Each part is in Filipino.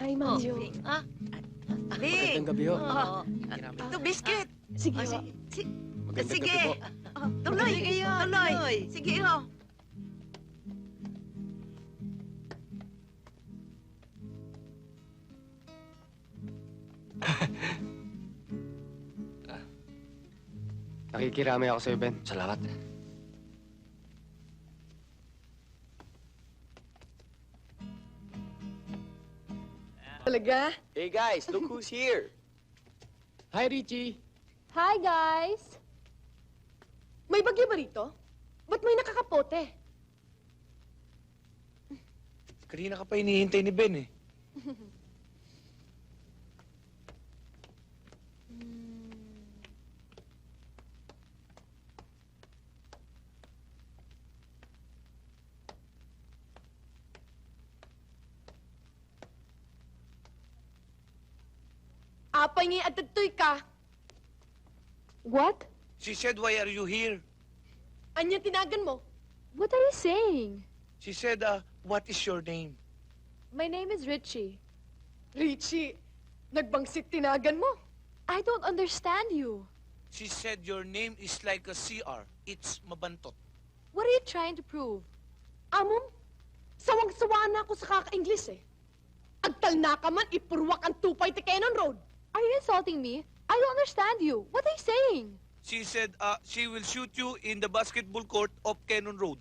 Hi, Manjo. Ah, Ling! Magandang gabi ho. oo. Ito, biscuit! Sige, Ah, ho. sige. Si- Magandang Sige. gabi po. Oh, tuloy! Sige Tuloy! ho! Nakikiramay ako sa'yo, Ben. Salamat. Talaga? Hey guys, look who's here. Hi, Richie. Hi, guys! May bagyo ba rito? Ba't may nakakapote? Kanina ka pa hinihintay ni Ben eh. Apay nga at tutoy ka. What? She said, why are you here? Anya tinagan mo? What are you saying? She said, uh, what is your name? My name is Richie. Richie, nagbangsit tinagan mo. I don't understand you. She said your name is like a CR. It's mabantot. What are you trying to prove? Amom, sawang-sawa na ako sa kaka-Ingles eh. Agtal na ka man, ipurwak ang tupay ti Cannon Road. Are you insulting me? I don't understand you. What are you saying? She said, uh, she will shoot you in the basketball court of Cannon Road.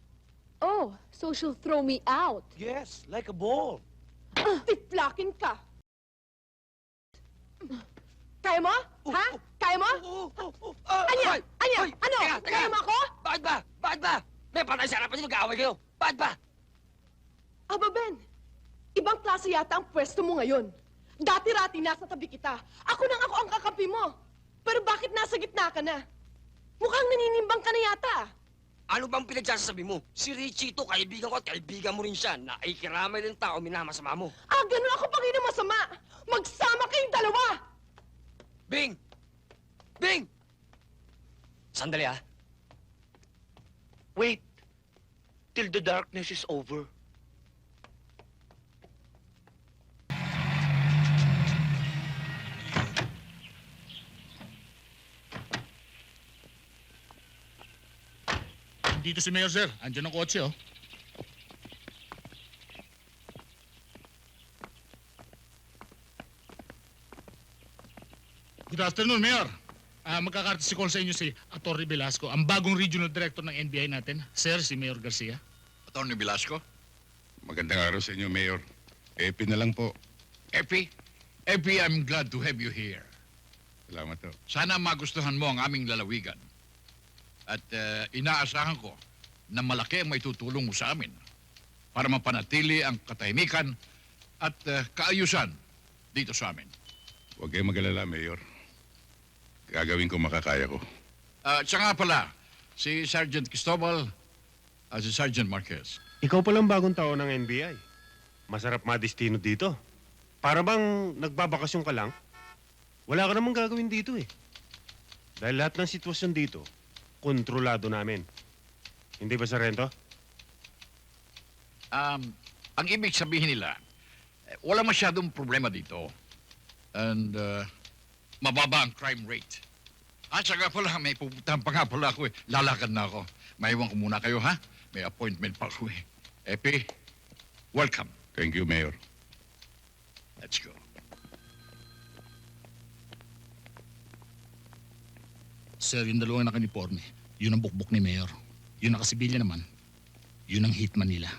Oh, so she'll throw me out. Yes, like a ball. Tiplakin ka. Kaya mo? Ha? Kaya mo? Oh, oh, oh, ah! Anya? Hoy! Ano? Teka, teka. Kaya mo ako? Bakit ba? Bakit ba? May panay sa harapan niyo, mag-aaway kayo. Bakit ba? Aba, Ben. Ibang klase yata ang pwesto mo ngayon. Dati-rati nasa tabi kita. Ako nang ako ang kakampi mo. Pero bakit nasa gitna ka na? Mukhang naninimbang ka na yata. Ano bang pinagsasabi mo? Si Richie to, kaibigan ko at kaibigan mo rin siya. Naikiramay ng tao, minamasama mo. Ah, ganun ako pang ina masama. Magsama kayong dalawa. Bing! Bing! Sandali ah. Wait, till the darkness is over. Dito si Mayor, sir. Andiyan ang kotse, oh. Good afternoon, Mayor. Ah, magkakartis call sa inyo si Atty. Velasco, ang bagong regional director ng NBI natin. Sir, si Mayor Garcia. Attorney Velasco? Magandang araw sa inyo, Mayor. Epi na lang po. Epi? Epi, I'm glad to have you here. Salamat po. Sana magustuhan mo ang aming lalawigan. At eh, inaasahan ko na malaki ang may tutulong mo sa amin para mapanatili ang katahimikan at eh, kaayusan dito sa amin. Huwag kayong mag-alala, Mayor. Gagawin ko makakaya ko. At siya nga pala, si Sergeant Cristobal at si Sergeant Marquez. Ikaw palang bagong tao ng NBI. Masarap madestino dito. Para bang nagbabakasyon ka lang? Wala ka namang gagawin dito eh. Dahil lahat ng sitwasyon dito, kontrolado namin. Hindi ba, Sarento? Um, ang ibig sabihin nila, eh, wala masyadong problema dito. And uh, mababa ang crime rate. At saka pala, may pupuntahan pa nga pala ako eh. Lalakad na ako. Maiwan ko muna kayo, ha? May appointment pa ako eh. Epi, welcome. Thank you, Mayor. Let's go. Sir, yung dalawang nakaniporme, yun ang bukbok ni Mayor. Yun ang kasibilya naman, yun ang hitman nila.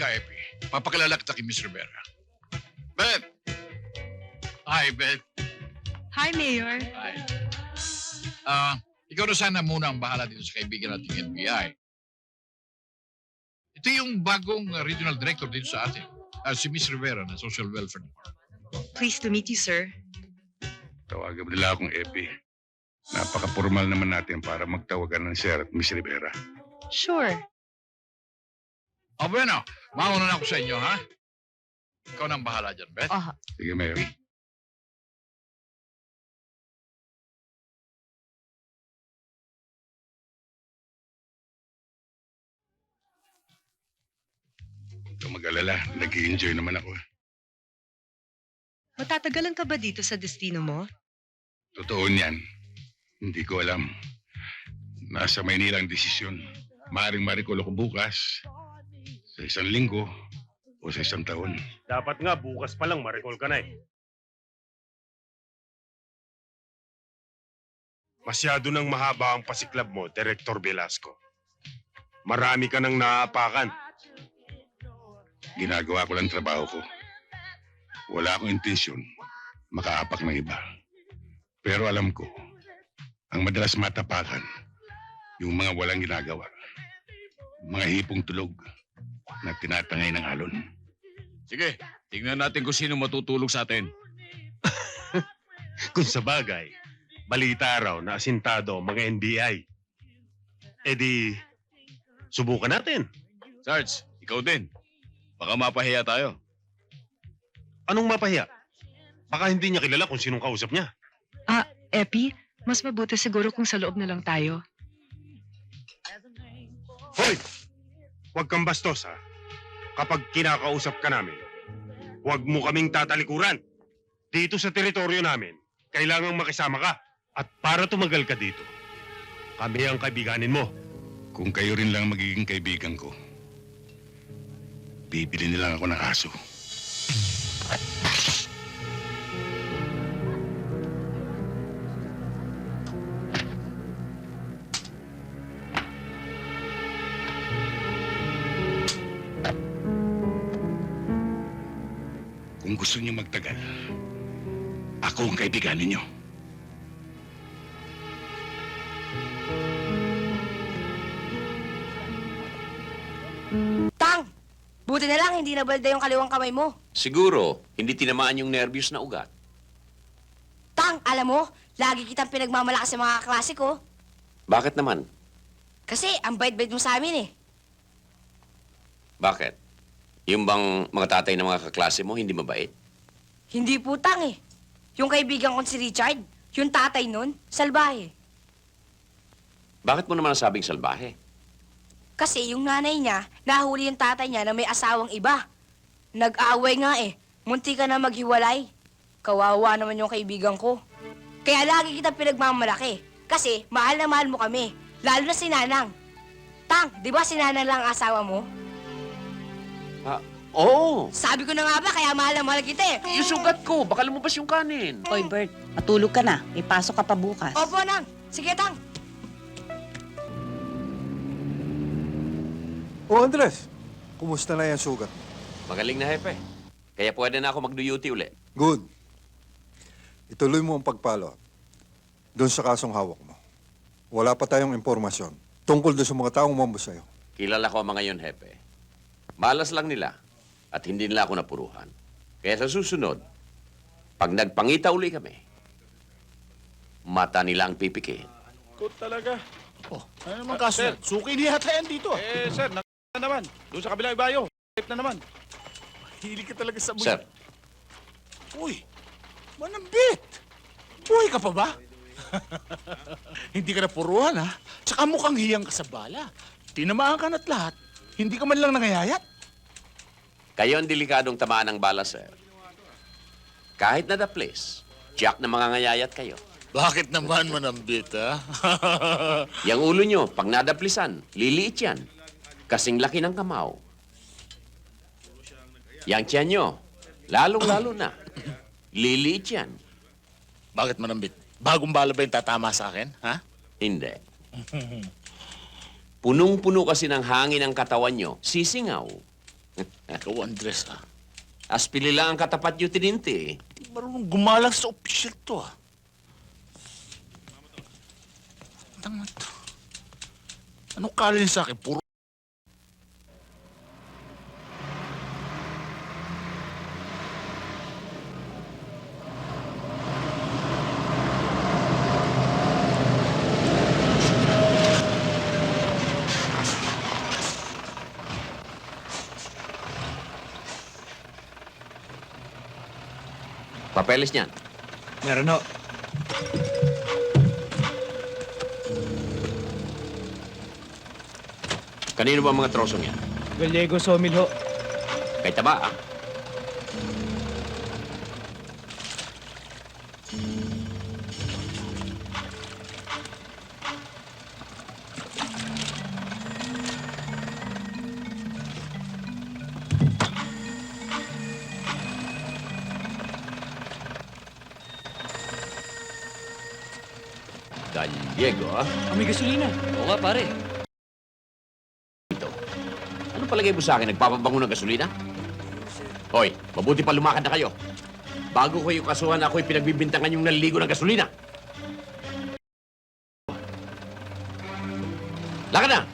Halika, Epi. Papakilala kita kay Miss Rivera. Beth! Hi, Beth. Hi, Mayor. Hi. Ah, ikaw na sana muna ang bahala dito sa kaibigan nating NBI. Ito yung bagong uh, regional director dito sa atin. Ah, si Miss Rivera na Social Welfare Department. Pleased to meet you, sir. Tawagan mo nila akong Epi. Napaka-formal naman natin para magtawagan ng Sir at Miss Rivera. Sure. O bueno, mauna na ako sa inyo, ha? Ikaw na ang bahala dyan, Beth. Aha. Sige, Mayor. Huwag kang mag-alala. nag enjoy naman ako. Matatagalan ka ba dito sa destino mo? Totoo niyan. Hindi ko alam. Nasa Maynila ang desisyon. Maaring marikulo ko bukas. Sa isang linggo o sa isang taon. Dapat nga bukas pa lang ma-recall ka na eh. Masyado nang mahaba ang pasiklab mo, Director Velasco. Marami ka nang naapakan. Ginagawa ko lang trabaho ko. Wala akong intensyon makaapak ng iba. Pero alam ko, ang madalas matapakan, yung mga walang ginagawa. Mga hipong tulog na tinatangay ng alon. Sige, tingnan natin kung sino matutulog sa atin. Kung sa bagay, balita raw na asintado ang mga NBI. E di, subukan natin. Sarge, ikaw din. Baka mapahiya tayo. Anong mapahiya? Baka hindi niya kilala kung sinong kausap niya. Epi, mas mabuti siguro kung sa loob na lang tayo. Hoy! Huwag kang bastos ha. Kapag kinakausap ka namin, huwag mo kaming tatalikuran. Dito sa teritoryo namin, kailangang makisama ka. At para tumagal ka dito, kami ang kaibiganin mo. Kung kayo rin lang magiging kaibigan ko, bibili nilang ako ng aso. Gusto niyo magtagal, ako ang kaibigan ninyo. Tang! Buti na lang hindi nabalda yung kaliwang kamay mo. Siguro, hindi tinamaan yung nervyos na ugat. Tang, alam mo, lagi kitang pinagmamalakas sa mga klase ko. Bakit naman? Kasi ang bait-bait mo sa amin eh. Bakit? Yung bang mga tatay ng mga kaklase mo hindi mabait? Hindi po tang eh. Yung kaibigan ko si Richard, yung tatay nun, salbahe. Bakit mo naman nasabing salbahe? Kasi yung nanay niya, nahuli yung tatay niya na may asawang iba. Nag-aaway nga eh. Munti ka na maghiwalay. Kawawa naman yung kaibigan ko. Kaya lagi kitang pinagmamalaki. Kasi mahal na mahal mo kami. Lalo na si Nanang. Tang, di ba si Nanang lang ang asawa mo? Oo! Sabi ko na nga ba, kaya mahal na mahal kita eh. Yung sugat ko, baka lumabas yung kanin. Oy, Bert, matulog ka na. May pasok ka pa bukas. Opo, Nang. Sige, Tang. O Andres, kumusta na yan sugat? Magaling na hepe. Kaya pwede na ako mag-duty uli. Good. Ituloy mo ang pagpalo doon sa kasong hawak mo. Wala pa tayong impormasyon tungkol doon sa mga taong mambo sa'yo. Kilala ko ang mga yun, hepe. Malas lang nila at hindi nila ako napuruhan. Kaya sa susunod, pag nagpangita uli kami, mata nila ang pipikin. Good talaga. Oh, ano naman kaso? yan? Suki niya yata yan dito. Eh, sir, na naman. Doon sa kabilang ibayo. Type na naman. Hili ka talaga sa Sir, Uy, manambit! Buhay ka pa ba? Hindi ka napuruhan, ha? Tsaka mukhang hiyang ka sa bala. Tinamaan ka na't lahat. Hindi ka man lang nangayayat. Kayo ang delikadong tamaan ng bala, sir. Kahit na the place, jack na mga ngayayat kayo. Bakit naman manambit, ha? Yang ulo nyo, pag nadaplisan, liliit yan. Kasing laki ng kamaw. Yang tiyan nyo, lalong-lalo na. Liliit yan. Bakit manambit? Bagong bala ba yung tatama sa akin, ha? Hindi. Punong-puno kasi ng hangin ang katawan nyo, sisingaw. Ikaw, Andres, ah. Aspili lang ang katapat niyo, tininti. Di marunong gumalang sa opisyal to, ah. Tanga to. Ano kalin sa akin? Puro Papeles niyan. Meron ho. Kanino ba ang mga trosong yan? Gallego Sawmill ho. Kay Taba, ah. Gallego, ah. May gasolina. Oo nga, pare. Ito. Ano palagay mo sa akin? Nagpapabango ng gasolina? Hoy, mabuti pa lumakad na kayo. Bago ko yung kasuhan ako'y pinagbibintangan yung naliligo ng gasolina. Lakad na!